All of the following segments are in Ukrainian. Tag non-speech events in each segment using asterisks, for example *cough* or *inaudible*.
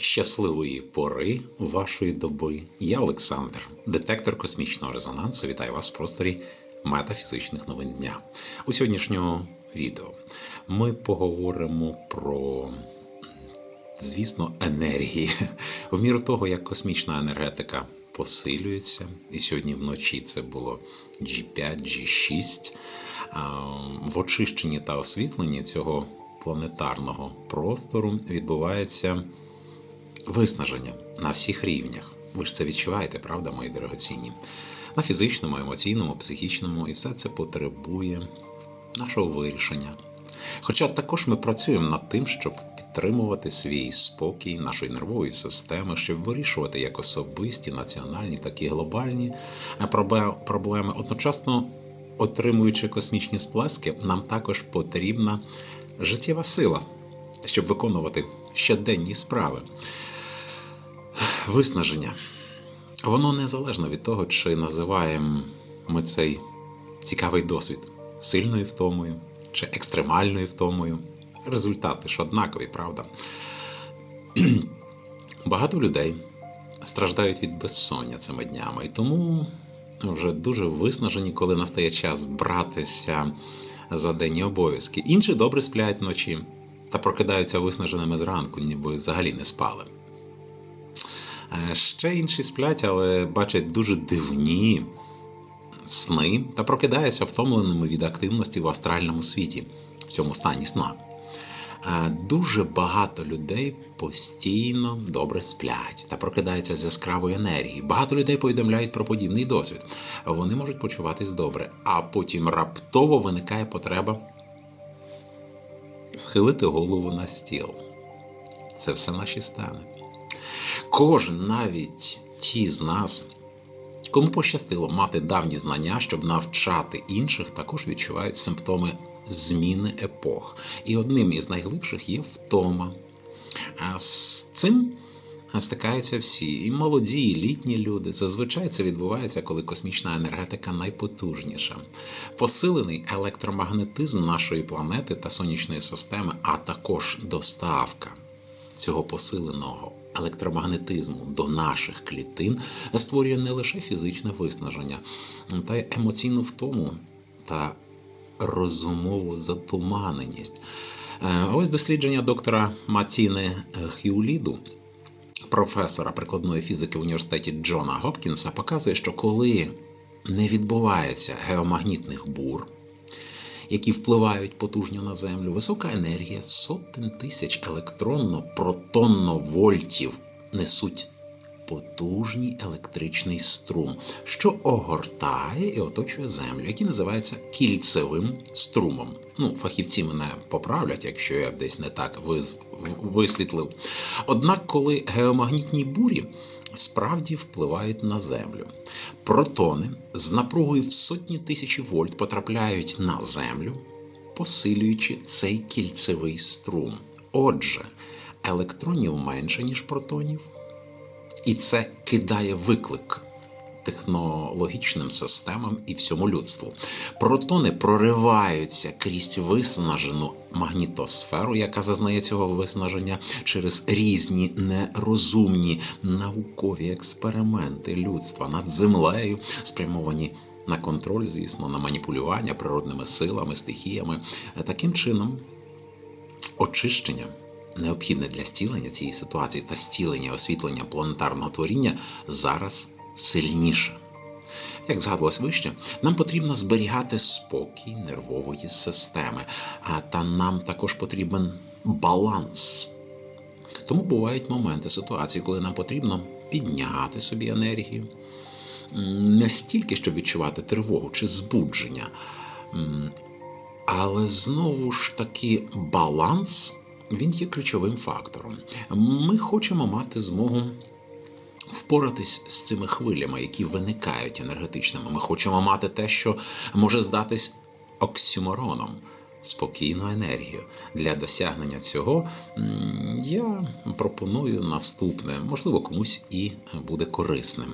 Щасливої пори вашої доби. Я Олександр, детектор космічного резонансу. Вітаю вас в просторі метафізичних новин дня. У сьогоднішньому відео ми поговоримо про, звісно, енергії. В міру того, як космічна енергетика посилюється, і сьогодні вночі це було G5, G6. В очищенні та освітленні цього планетарного простору відбувається виснаження на всіх рівнях. Ви ж це відчуваєте, правда, мої дорогоцінні? На фізичному, емоційному, психічному, і все це потребує нашого вирішення. Хоча також ми працюємо над тим, щоб підтримувати свій спокій нашої нервової системи, щоб вирішувати як особисті, національні, так і глобальні е, проблеми. Одночасно, отримуючи космічні сплески, нам також потрібна життєва сила, щоб виконувати щоденні справи виснаження. Воно незалежно від того, чи називаємо ми цей цікавий досвід сильною втомою чи екстремальною втомою. Результати ж однакові, правда? *clears throat* Багато людей страждають від безсоння цими днями, і тому вже дуже виснажені, коли настає час братися за денні обов'язки. Інші добре сплять вночі та прокидаються виснаженими зранку, ніби взагалі не спали. Е, Ще інші сплять, але бачать дуже дивні сни та прокидаються втомленими від активності в астральному світі, в цьому стані сна. Е, Дуже багато людей постійно добре сплять та прокидаються з яскравої енергії. Багато людей повідомляють про подібний досвід. Вони можуть почуватись добре, а потім раптово виникає потреба схилити голову на стіл. Це все наші стани. Кожен, навіть ті з нас, кому пощастило мати давні знання, щоб навчати інших, також відчувають симптоми зміни епох. І одним із найглибших є втома. А з цим стикаються всі, і молоді, і літні люди. Зазвичай це відбувається, коли космічна енергетика найпотужніша. Посилений електромагнетизм нашої планети та сонячної системи, а також доставка цього посиленого електромагнетизму до наших клітин створює не лише фізичне виснаження, та й емоційну втому та розумову затуманеність. Е, Ось дослідження доктора Матіни Хюліду, професора прикладної фізики в університеті Джона Гопкінса, показує, що коли не відбувається геомагнітних бур, які впливають потужно на землю, висока енергія сотень тисяч електронно-протонно-вольтів несуть потужний електричний струм, що огортає і оточує землю, який називається кільцевим струмом. Ну, фахівці мене поправлять, якщо я десь не так висвітлив. Однак, коли геомагнітні бурі справді впливають на землю, протони з напругою в сотні тисячі вольт потрапляють на землю, посилюючи цей кільцевий струм. Отже, електронів менше, ніж протонів, і це кидає виклик технологічним системам і всьому людству. Протони прориваються крізь виснажену магнітосферу, яка зазнає цього виснаження через різні нерозумні наукові експерименти людства над землею, спрямовані на контроль, звісно, на маніпулювання природними силами, стихіями. Таким чином, очищення необхідне для стілення цієї ситуації та стілення освітлення планетарного творіння зараз сильніше. Як згадувалось вище, нам потрібно зберігати спокій нервової системи, а та нам також потрібен баланс. Тому бувають моменти ситуації, коли нам потрібно підняти собі енергію, не стільки, щоб відчувати тривогу чи збудження, але знову ж таки баланс він є ключовим фактором. Ми хочемо мати змогу впоратись з цими хвилями, які виникають енергетичними. Ми хочемо мати те, що може здатись оксюмороном. Спокійну енергію. Для досягнення цього я пропоную наступне, можливо, комусь і буде корисним.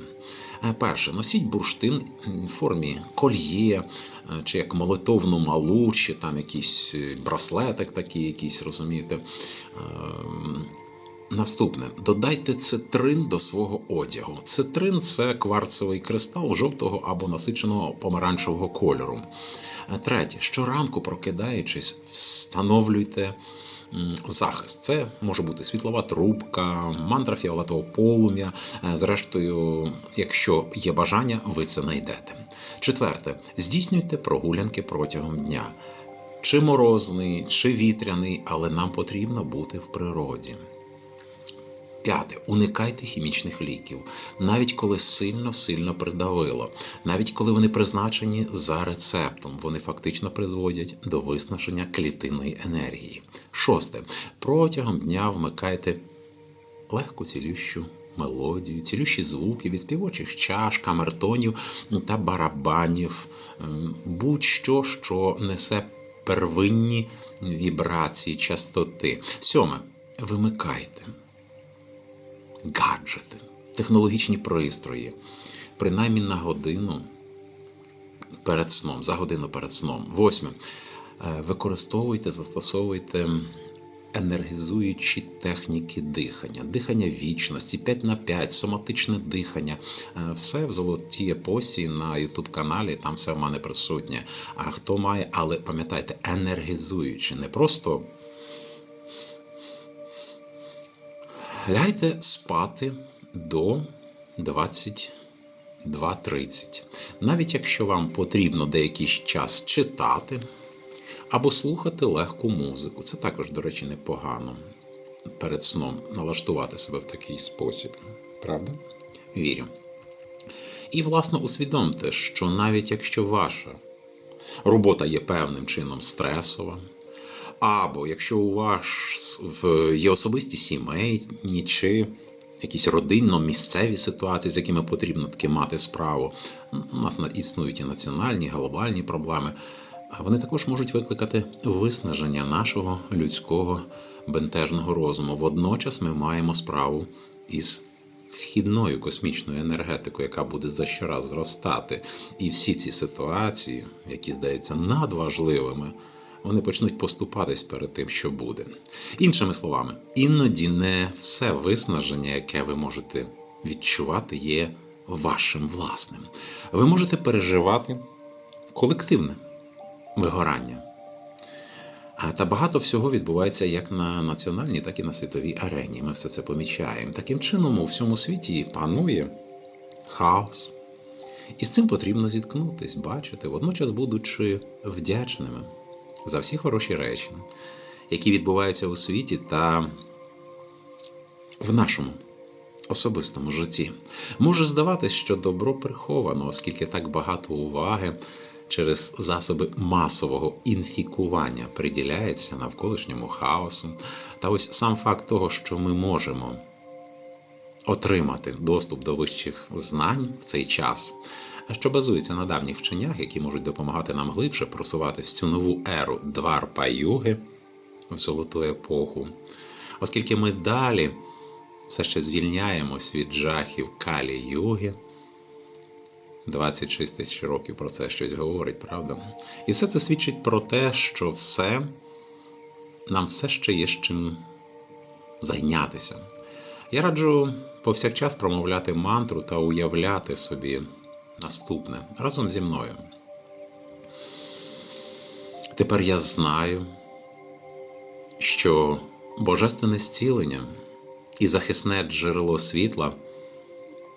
Е, Перше, носіть бурштин в формі кольє, е, чи як молитовну малу, чи там якийсь браслетик такий, якийсь, розумієте. Наступне, додайте цитрин до свого одягу. Цитрин це кварцевий кристал жовтого або насиченого помаранчевого кольору. Е, Третє, щоранку прокидаючись, встановлюйте захист. Це може бути світлова трубка, мантра фіолетового полум'я. Е, Зрештою, якщо є бажання, ви це знайдете. Четверте, здійснюйте прогулянки протягом дня. Чи морозний, чи вітряний, але нам потрібно бути в природі. П'яте. Уникайте хімічних ліків, навіть коли сильно-сильно придавило, навіть коли вони призначені за рецептом, вони фактично призводять до виснаження клітинної енергії. Шосте. Протягом дня вмикайте легку цілющу мелодію, цілющі звуки від співочих чаш, камертонів та барабанів, ем, будь-що, що несе первинні вібрації частоти. Сьоме. Вимикайте гаджети, технологічні пристрої, принаймні на годину перед сном, за годину перед сном. Восьме. Е, Використовуйте, застосовуйте енергізуючі техніки дихання, дихання вічності, 5 на 5, соматичне дихання. Е, Все в золотій епосі на YouTube каналі, там все в мене присутнє. А хто має, але пам'ятайте, енергізуючи, не просто Ляйте спати до 22.30. Навіть якщо вам потрібно деякий час читати або слухати легку музику. Це також, до речі, непогано перед сном налаштувати себе в такий спосіб. Правда? Вірю. І, власне, усвідомте, що навіть якщо ваша робота є певним чином стресова, або якщо у вас є особисті сімейні чи якісь родинно-місцеві ситуації, з якими потрібно таки мати справу. У нас на- існують і національні, і глобальні проблеми. Вони також можуть викликати виснаження нашого людського бентежного розуму. Водночас ми маємо справу із вхідною космічною енергетикою, яка буде за щораз зростати. І всі ці ситуації, які здаються надважливими, вони почнуть поступатись перед тим, що буде. Іншими словами, іноді не все виснаження, яке ви можете відчувати, є вашим власним. Ви можете переживати колективне вигорання. Та багато всього відбувається як на національній, так і на світовій арені. Ми все це помічаємо. Таким чином, у всьому світі панує хаос. І з цим потрібно зіткнутись, бачити, водночас будучи вдячними за всі хороші речі, які відбуваються у світі та в нашому особистому житті. Може здаватись, що добро приховано, оскільки так багато уваги через засоби масового інфікування приділяється навколишньому хаосу. Та ось сам факт того, що ми можемо отримати доступ до вищих знань в цей час, що базується на давніх вченнях, які можуть допомагати нам глибше просуватись в цю нову еру Дварпа-юги в золоту епоху, оскільки ми далі все ще звільняємось від жахів Калі-юги. 26 тисяч років про це щось говорить, правда? І все це свідчить про те, що все нам все ще є з чим зайнятися. Я раджу повсякчас промовляти мантру та уявляти собі наступне разом зі мною. Тепер я знаю, що божественне зцілення і захисне джерело світла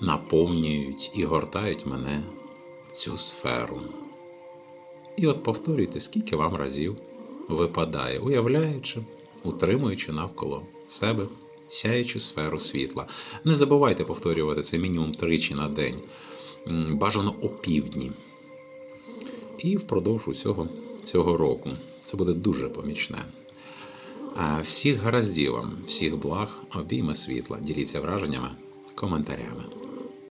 наповнюють і гортають мене в цю сферу. І от повторюйте, скільки вам разів випадає, уявляючи, утримуючи навколо себе сяючу сферу світла. Не забувайте повторювати це мінімум тричі на день, бажано опівдні. І впродовж усього цього року. Це буде дуже помічне. А Всіх гараздів вам, всіх благ, обійми світла. Діліться враженнями, коментарями.